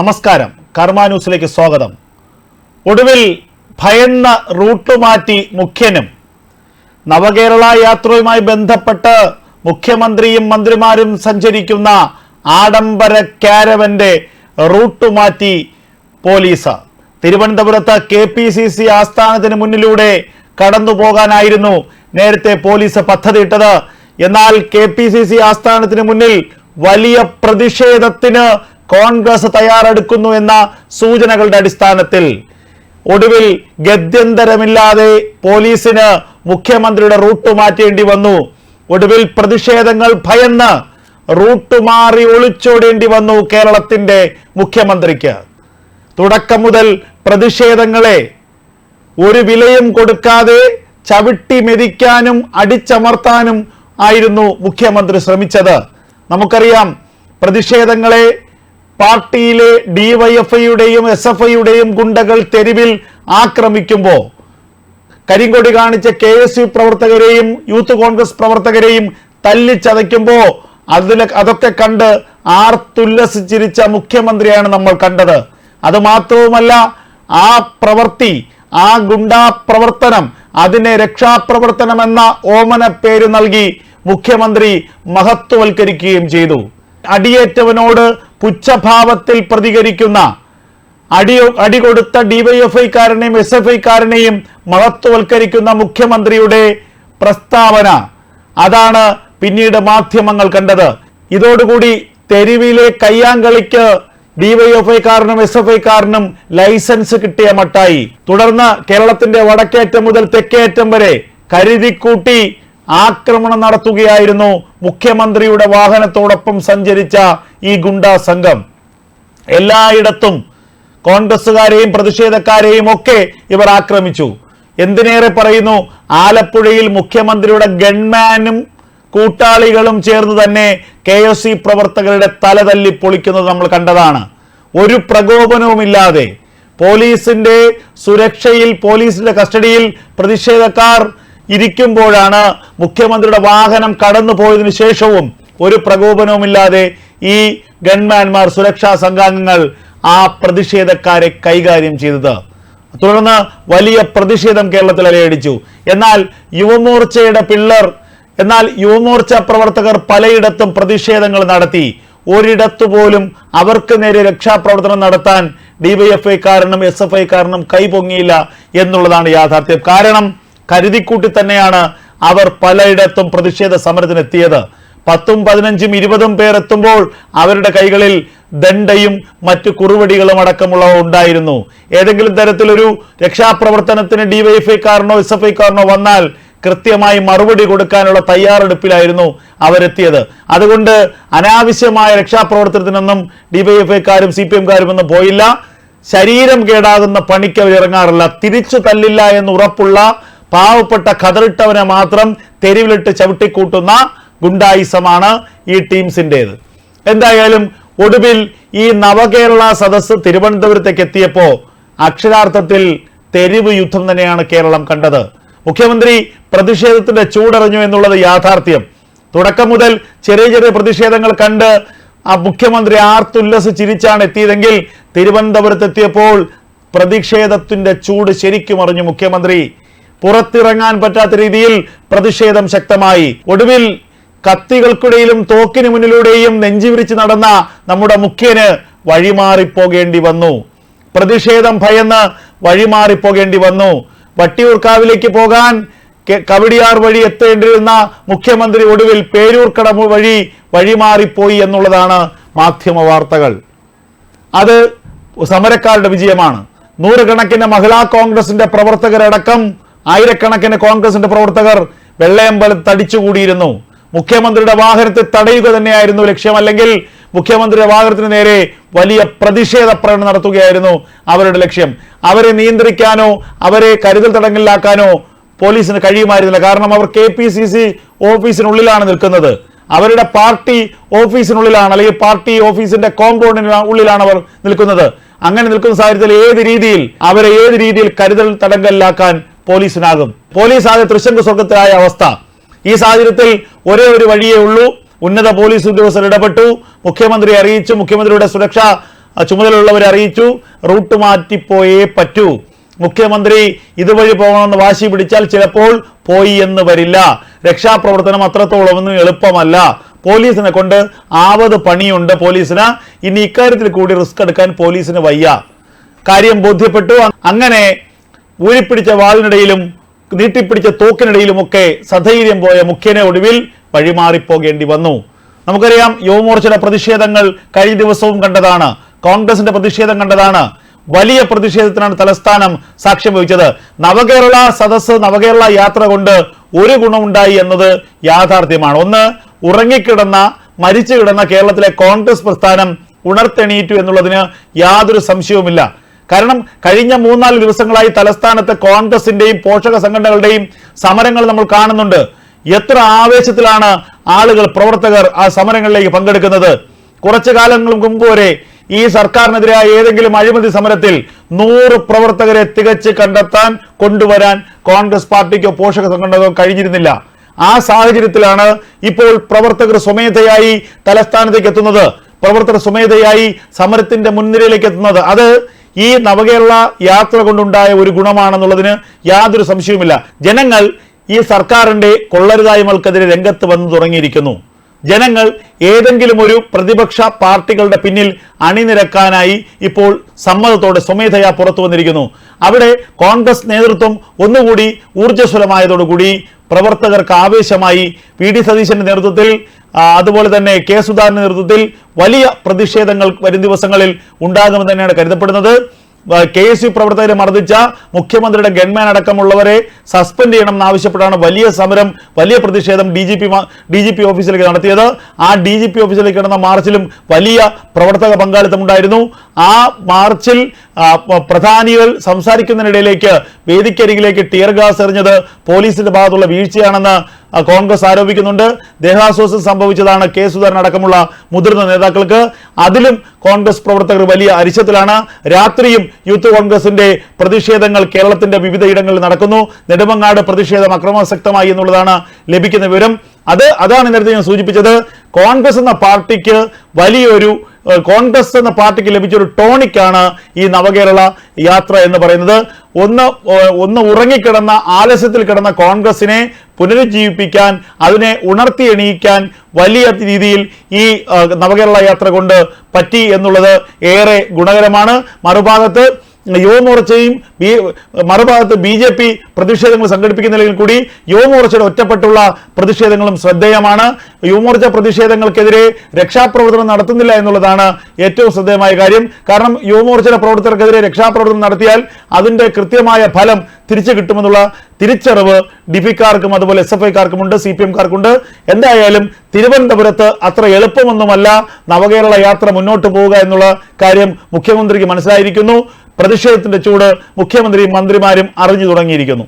നമസ്കാരം. കർമ്മ ന്യൂസിലേക്ക് സ്വാഗതം. ഒടുവിൽ ഭയന്ന റൂട്ട് മാറ്റി മുഖ്യനും നവകേരള യാത്രയുമായി ബന്ധപ്പെട്ട് മുഖ്യമന്ത്രിയും മന്ത്രിമാരും സഞ്ചരിക്കുന്ന ആഡംബര കാരവന്റെ റൂട്ട് മാറ്റി പോലീസ്. തിരുവനന്തപുരത്ത് കെ പി സി സി ആസ്ഥാനത്തിന് മുന്നിലൂടെ കടന്നു പോകാനായിരുന്നു നേരത്തെ പോലീസ് പദ്ധതിയിട്ടത്. എന്നാൽ കെ പി സി സി ആസ്ഥാനത്തിന് മുന്നിൽ വലിയ പ്രതിഷേധത്തിന് കോൺഗ്രസ് തയ്യാറെടുക്കുന്നു എന്ന സൂചനകളുടെ അടിസ്ഥാനത്തിൽ ഒടുവിൽ ഗത്യന്തരമില്ലാതെ പോലീസിന് മുഖ്യമന്ത്രിയുടെ റൂട്ട് മാറ്റേണ്ടി വന്നു. ഒടുവിൽ പ്രതിഷേധങ്ങൾ ഭയന്ന് റൂട്ട് മാറി ഒളിച്ചോടേണ്ടി വന്നു കേരളത്തിന്റെ മുഖ്യമന്ത്രിക്ക്. തുടക്കം മുതൽ പ്രതിഷേധങ്ങളെ ഒരു വിലയും കൊടുക്കാതെ ചവിട്ടി മെതിക്കാനും അടിച്ചമർത്താനും ആയിരുന്നു മുഖ്യമന്ത്രി ശ്രമിച്ചത്. നമുക്കറിയാം പ്രതിഷേധങ്ങളെ പാർട്ടിയിലെ ഡിവൈഎഫ്ഐയുടെയും എസ് എഫ് ഐയുടെയും ഗുണ്ടകൾ തെരുവിൽ ആക്രമിക്കുമ്പോൾ കരിങ്കൊടി കാണിച്ച കെ എസ് യു പ്രവർത്തകരെയും യൂത്ത് കോൺഗ്രസ് പ്രവർത്തകരെയും തല്ലിച്ചതയ്ക്കുമ്പോൾ അതിൽ അതൊക്കെ കണ്ട് ആർത്തുല്ലസിച്ചിരിച്ച മുഖ്യമന്ത്രിയാണ് നമ്മൾ കണ്ടത്. അത് മാത്രവുമല്ല ആ പ്രവൃത്തി ആ ഗുണ്ടാ പ്രവർത്തനം അതിനെ രക്ഷാപ്രവർത്തനം എന്ന ഓമന പേര് നൽകി മുഖ്യമന്ത്രി മഹത്വവൽക്കരിക്കുകയും ചെയ്തു. അടിയേറ്റവനോട് പുച്ഛഭാവത്തിൽ പ്രതികരിക്കുന്ന അടി അടി കൊടുത്ത ഡിവൈഎഫ്ഐക്കാരനെയും എസ് എഫ് ഐക്കാരനെയും മഹത്വവൽക്കരിക്കുന്ന മുഖ്യമന്ത്രിയുടെ പ്രസ്താവന. അതാണ് പിന്നീട് മാധ്യമങ്ങൾ കണ്ടത്. ഇതോടുകൂടി തെരുവിലെ കയ്യാങ്കളിക്ക് ഡിവൈഎഫ്ഐക്കാരനും എസ് എഫ് ഐക്കാരനും ലൈസൻസ് കിട്ടിയ മട്ടായി. തുടർന്ന് കേരളത്തിന്റെ വടക്കേറ്റം മുതൽ തെക്കേറ്റം വരെ കരുതിക്കൂട്ടി ആക്രമണം നടത്തുകയായിരുന്നു മുഖ്യമന്ത്രിയുടെ വാഹനത്തോടൊപ്പം സഞ്ചരിച്ച ഈ ഗുണ്ടാ സംഘം. എല്ലായിടത്തും കോൺഗ്രസുകാരെയും പ്രതിഷേധക്കാരെയും ഒക്കെ ഇവർ ആക്രമിച്ചു. എന്തിനേറെ പറയുന്നു? ആലപ്പുഴയിൽ മുഖ്യമന്ത്രിയുടെ ഗൺമാനും കൂട്ടാളികളും ചേർന്ന് തന്നെ കെ എസ് സി പ്രവർത്തകരുടെ തല തല്ലി പൊളിക്കുന്നത് നമ്മൾ കണ്ടതാണ്. ഒരു പ്രകോപനവുമില്ലാതെ പോലീസിന്റെ സുരക്ഷയിൽ പോലീസിന്റെ കസ്റ്റഡിയിൽ പ്രതിഷേധക്കാർ ഇരിക്കുമ്പോഴാണ് മുഖ്യമന്ത്രിയുടെ വാഹനം കടന്നു പോയതിനു ശേഷവും ഒരു പ്രകോപനവുമില്ലാതെ ഈ ഗൺമാൻമാർ സുരക്ഷാ സംഘാംഗങ്ങൾ ആ പ്രതിഷേധക്കാരെ കൈകാര്യം ചെയ്തത്. തുടർന്ന് വലിയ പ്രതിഷേധം കേരളത്തിൽ അലയടിച്ചു. എന്നാൽ യുവമോർച്ചയുടെ പിള്ളർ എന്നാൽ യുവമോർച്ച പ്രവർത്തകർ പലയിടത്തും പ്രതിഷേധങ്ങൾ നടത്തി. ഒരിടത്തു പോലും അവർക്ക് നേരെ രക്ഷാപ്രവർത്തനം നടത്താൻ ഡിവൈഎഫ്ഐക്കാരനും എസ് എഫ് ഐക്കാരനും കൈപൊങ്ങിയില്ല എന്നുള്ളതാണ് യാഥാർത്ഥ്യം. കാരണം കരുതിക്കൂട്ടി തന്നെയാണ് അവർ പലയിടത്തും പ്രതിഷേധ സമരത്തിനെത്തിയത്. പത്തും പതിനഞ്ചും ഇരുപതും പേർ എത്തുമ്പോൾ അവരുടെ കൈകളിൽ ദണ്ഡയും മറ്റു കുറുവടികളും അടക്കമുള്ളവ ഉണ്ടായിരുന്നു. ഏതെങ്കിലും തരത്തിലൊരു രക്ഷാപ്രവർത്തനത്തിന് ഡിവൈഎഫ്ഐക്കാരനോ എസ് എഫ് ഐക്കാരനോ വന്നാൽ കൃത്യമായി മറുപടി കൊടുക്കാനുള്ള തയ്യാറെടുപ്പിലായിരുന്നു അവരെത്തിയത്. അതുകൊണ്ട് അനാവശ്യമായ രക്ഷാപ്രവർത്തനത്തിനൊന്നും ഡിവൈഎഫ്ഐക്കാരും സി പി എംകാരും ഒന്നും പോയില്ല. ശരീരം കേടാകുന്ന പണിക്ക് അവർ ഇറങ്ങാറില്ല തിരിച്ചു തല്ലില്ല എന്ന് ഉറപ്പുള്ള പാവപ്പെട്ട കതറിട്ടവനെ മാത്രം തെരുവിലിട്ട് ചവിട്ടിക്കൂട്ടുന്ന ഗുണ്ടായിസമാണ് ഈ ടീംസിന്റെത് എന്തായാലും ഒടുവിൽ ഈ നവകേരള സദസ്സ് തിരുവനന്തപുരത്തേക്ക് എത്തിയപ്പോ അക്ഷരാർത്ഥത്തിൽ തെരുവ് യുദ്ധം തന്നെയാണ് കേരളം കണ്ടത്. മുഖ്യമന്ത്രി പ്രതിഷേധത്തിന്റെ ചൂടറിഞ്ഞു എന്നുള്ളത് യാഥാർത്ഥ്യം. തുടക്കം മുതൽ ചെറിയ ചെറിയ പ്രതിഷേധങ്ങൾ കണ്ട് ആ മുഖ്യമന്ത്രി ആർത്തുല്ലസ് ചിരിച്ചാണ് എത്തിയതെങ്കിൽ തിരുവനന്തപുരത്തെത്തിയപ്പോൾ പ്രതിഷേധത്തിന്റെ ചൂട് ശരിക്കും അറിഞ്ഞു മുഖ്യമന്ത്രി. പുറത്തിറങ്ങാൻ പറ്റാത്ത രീതിയിൽ പ്രതിഷേധം ശക്തമായി. ഒടുവിൽ കത്തികൾക്കിടയിലും തോക്കിന് മുന്നിലൂടെയും നെഞ്ചിവിരിച്ച് നടന്ന നമ്മുടെ മുഖ്യന് വഴിമാറിപ്പോകേണ്ടി വന്നു. പ്രതിഷേധം ഭയന്ന് വഴിമാറിപ്പോകേണ്ടി വന്നു. വട്ടിയൂർക്കാവിലേക്ക് പോകാൻ കവിടിയാർ വഴി എത്തേണ്ടിരുന്ന മുഖ്യമന്ത്രി ഒടുവിൽ പേരൂർക്കട വഴി വഴിമാറിപ്പോയി എന്നുള്ളതാണ് മാധ്യമ വാർത്തകൾ. അത് സമരക്കാരുടെ വിജയമാണ്. നൂറുകണക്കിന് മഹിളാ കോൺഗ്രസിന്റെ പ്രവർത്തകരടക്കം ആയിരക്കണക്കിന് കോൺഗ്രസിന്റെ പ്രവർത്തകർ വെള്ളയമ്പലത്ത് തടിച്ചുകൂടിയിരുന്നു. മുഖ്യമന്ത്രിയുടെ വാഹനത്തെ തടയുക തന്നെയായിരുന്നു ലക്ഷ്യം. അല്ലെങ്കിൽ മുഖ്യമന്ത്രിയുടെ വാഹനത്തിന് നേരെ വലിയ പ്രതിഷേധ പ്രകടനം നടത്തുകയായിരുന്നു അവരുടെ ലക്ഷ്യം. അവരെ നിയന്ത്രിക്കാനോ അവരെ കരുതൽ തടങ്കലിലാക്കാനോ പോലീസിന് കഴിയുമായിരുന്നില്ല. കാരണം അവർ കെ പി സി സി ഓഫീസിനുള്ളിലാണ് നിൽക്കുന്നത്. അവരുടെ പാർട്ടി ഓഫീസിനുള്ളിലാണ് അല്ലെങ്കിൽ പാർട്ടി ഓഫീസിന്റെ കോമ്പൗണ്ടിന് ഉള്ളിലാണ് അവർ നിൽക്കുന്നത്. അങ്ങനെ നിൽക്കുന്ന സാഹചര്യത്തിൽ ഏത് രീതിയിൽ അവരെ ഏത് രീതിയിൽ കരുതൽ തടങ്കലിലാക്കാൻ പോലീസിനാകും. പോലീസ് ആകെ തൃശങ്ക സ്വർഗത്തിലായ അവസ്ഥ. ഈ സാഹചര്യത്തിൽ ഒരേ ഒരു വഴിയേ ഉള്ളൂ. ഉന്നത പോലീസ് ഉദ്യോഗസ്ഥർ ഇടപെട്ടു. മുഖ്യമന്ത്രി അറിയിച്ചു. മുഖ്യമന്ത്രിയുടെ സുരക്ഷ ചുമതലയുള്ളവരെ അറിയിച്ചു. റൂട്ട് മാറ്റിപ്പോയേ പറ്റൂ. മുഖ്യമന്ത്രി ഇതുവഴി പോകണമെന്ന് വാശി പിടിച്ചാൽ ചിലപ്പോൾ പോയി എന്ന് വരില്ല. രക്ഷാപ്രവർത്തനം അത്രത്തോളം ഒന്നും എളുപ്പമല്ല. പോലീസിനെ കൊണ്ട് ആവത് പണിയുണ്ട് പോലീസിന്. ഇനി ഇക്കാര്യത്തിൽ കൂടി റിസ്ക് എടുക്കാൻ പോലീസിന് വയ്യ. കാര്യം ബോധ്യപ്പെട്ടു. അങ്ങനെ ഊരിപ്പിടിച്ച വാളിനിടയിലും നീട്ടിപ്പിടിച്ച തോക്കിനിടയിലുമൊക്കെ സധൈര്യം പോയ മുഖ്യനെ ഒടുവിൽ വഴിമാറിപ്പോകേണ്ടി വന്നു. നമുക്കറിയാം യുവമോർച്ചയുടെ പ്രതിഷേധങ്ങൾ കഴിഞ്ഞ ദിവസവും കണ്ടതാണ്. കോൺഗ്രസിന്റെ പ്രതിഷേധം കണ്ടതാണ്. വലിയ പ്രതിഷേധത്തിനാണ് തലസ്ഥാനം സാക്ഷ്യം വഹിച്ചത്. നവകേരള സദസ് നവകേരള യാത്ര കൊണ്ട് ഒരു ഗുണമുണ്ടായി എന്നത് യാഥാർത്ഥ്യമാണ്. ഒന്ന് ഉറങ്ങിക്കിടന്ന മരിച്ചു കിടന്ന കേരളത്തിലെ കോൺഗ്രസ് പ്രസ്ഥാനം ഉണർത്തെണീറ്റു എന്നുള്ളതിന് യാതൊരു സംശയവുമില്ല. കാരണം കഴിഞ്ഞ മൂന്നാൽ ദിവസങ്ങളായി തലസ്ഥാനത്ത് കോൺഗ്രസിന്റെയും പോഷക സംഘടനകളുടെയും സമരങ്ങൾ നമ്മൾ കാണുന്നുണ്ട്. എത്ര ആവേശത്തിലാണ് ആളുകൾ പ്രവർത്തകർ ആ സമരങ്ങളിലേക്ക് പങ്കെടുക്കുന്നത്. കുറച്ചു കാലങ്ങൾക്ക് മുമ്പ് വരെ ഈ സർക്കാരിനെതിരായ ഏതെങ്കിലും അഴിമതി സമരത്തിൽ നൂറ് പ്രവർത്തകരെ തികച്ച് കണ്ടെത്താൻ കൊണ്ടുവരാൻ കോൺഗ്രസ് പാർട്ടിക്കോ പോഷക സംഘടനകോ കഴിഞ്ഞിരുന്നില്ല. ആ സാഹചര്യത്തിലാണ് ഇപ്പോൾ പ്രവർത്തകർ സ്വമേധയായി തലസ്ഥാനത്തേക്ക് എത്തുന്നത്. പ്രവർത്തകർ സ്വമേധയായി സമരത്തിന്റെ മുൻനിരയിലേക്ക് എത്തുന്നത്. അത് ഈ നവകേരള യാത്ര കൊണ്ടുണ്ടായ ഒരു ഗുണമാണെന്നുള്ളതിന് യാതൊരു സംശയവുമില്ല. ജനങ്ങൾ ഈ സർക്കാരിന്റെ കൊള്ളരുതായ്മകൾക്കെതിരെ രംഗത്ത് വന്നു തുടങ്ങിയിരിക്കുന്നു. ജനങ്ങൾ ഏതെങ്കിലും ഒരു പ്രതിപക്ഷ പാർട്ടികളുടെ പിന്നിൽ അണിനിരക്കാനായി ഇപ്പോൾ സമ്മതത്തോടെ സ്വമേധയാ പുറത്തു വന്നിരിക്കുന്നു. അവിടെ കോൺഗ്രസ് നേതൃത്വം ഒന്നുകൂടി ഊർജസ്വലമായതോടുകൂടി പ്രവർത്തകർക്ക് ആവേശമായി വി ഡി സതീശന്റെ നേതൃത്വത്തിൽ അതുപോലെ തന്നെ കെ സുധാകരന്റെ നേതൃത്വത്തിൽ വലിയ പ്രതിഷേധങ്ങൾ വരും ദിവസങ്ങളിൽ ഉണ്ടാകുമെന്ന് തന്നെയാണ് കരുതപ്പെടുന്നത്. കെ എസ് യു പ്രവർത്തകരെ മർദ്ദിച്ച മുഖ്യമന്ത്രിയുടെ ഗൺമാൻ അടക്കമുള്ളവരെ സസ്പെൻഡ് ചെയ്യണം എന്നാവശ്യപ്പെട്ടാണ് വലിയ സമരം വലിയ പ്രതിഷേധം D G P D G P ഓഫീസിലേക്ക് നടത്തിയത്. ആ ഡി ജി പി ഓഫീസിലേക്ക് നടന്ന മാർച്ചിലും വലിയ പ്രവർത്തക പങ്കാളിത്തം ഉണ്ടായിരുന്നു ആ മാർച്ചിൽ പ്രധാനികൾ സംസാരിക്കുന്നതിനിടയിലേക്ക് വേദിക്കരികിലേക്ക് ടിയർ ഗ്യാസ് എറിഞ്ഞത് പോലീസിന്റെ ഭാഗത്തുള്ള വീഴ്ചയാണെന്ന് കോൺഗ്രസ് ആരോപിക്കുന്നുണ്ട്. ദേഹാസ്വാസം സംഭവിച്ചതാണ് കെ സുധാകരൻ അടക്കമുള്ള മുതിർന്ന നേതാക്കൾക്ക്. അതിലും കോൺഗ്രസ് പ്രവർത്തകർ വലിയ അരിശത്തിലാണ്. രാത്രിയും യൂത്ത് കോൺഗ്രസിന്റെ പ്രതിഷേധങ്ങൾ കേരളത്തിന്റെ വിവിധ ഇടങ്ങളിൽ നടക്കുന്നു. നെടുമങ്ങാട് പ്രതിഷേധം അക്രമാസക്തമായി എന്നുള്ളതാണ് ലഭിക്കുന്ന വിവരം. അത് അതാണ് നേരത്തെ ഞാൻ സൂചിപ്പിച്ചത്. കോൺഗ്രസ് എന്ന പാർട്ടിക്ക് വലിയൊരു കോൺഗ്രസ് എന്ന പാർട്ടിക്ക് ലഭിച്ച ലഭിച്ചൊരു ടോണിക്കാണ് ഈ നവകേരള യാത്ര എന്ന് പറയുന്നത്. ഒന്ന് ഒന്ന് ഉറങ്ങിക്കിടന്ന ആലസ്യത്തിൽ കിടന്ന കോൺഗ്രസിനെ പുനരുജ്ജീവിപ്പിക്കാൻ അതിനെ ഉണർത്തി എണീക്കാൻ വലിയ രീതിയിൽ ഈ നവകേരള യാത്ര കൊണ്ട് പറ്റി എന്നുള്ളത് ഏറെ ഗുണകരമാണ്. മറുഭാഗത്ത് യുവമോർച്ചയും ബി മറുഭാഗത്ത് ബി ജെ പി പ്രതിഷേധങ്ങൾ സംഘടിപ്പിക്കുന്നതിൽ കൂടി യുവമോർച്ചയുടെ ഒറ്റപ്പെട്ടുള്ള പ്രതിഷേധങ്ങളും ശ്രദ്ധേയമാണ്. യുവമോർച്ച പ്രതിഷേധങ്ങൾക്കെതിരെ രക്ഷാപ്രവർത്തനം നടത്തുന്നില്ല എന്നുള്ളതാണ് ഏറ്റവും ശ്രദ്ധേയമായ കാര്യം. കാരണം യുവമോർച്ചയുടെ പ്രവർത്തകർക്കെതിരെ രക്ഷാപ്രവർത്തനം നടത്തിയാൽ അതിന്റെ കൃത്യമായ ഫലം തിരിച്ചു കിട്ടുമെന്നുള്ള തിരിച്ചറിവ് ഡിപിക്കാർക്കും അതുപോലെ എസ് എഫ് ഐക്കാർക്കുമുണ്ട് സി പി എംകാർക്കുണ്ട് എന്തായാലും തിരുവനന്തപുരത്ത് അത്ര എളുപ്പമൊന്നുമല്ല നവകേരള യാത്ര മുന്നോട്ട് പോവുക എന്നുള്ള കാര്യം മുഖ്യമന്ത്രിക്ക് മനസ്സിലായിരിക്കുന്നു. പ്രതിഷേധത്തിന്റെ ചൂട് മുഖ്യമന്ത്രിയും മന്ത്രിമാരും അറിഞ്ഞു തുടങ്ങിയിരിക്കുന്നു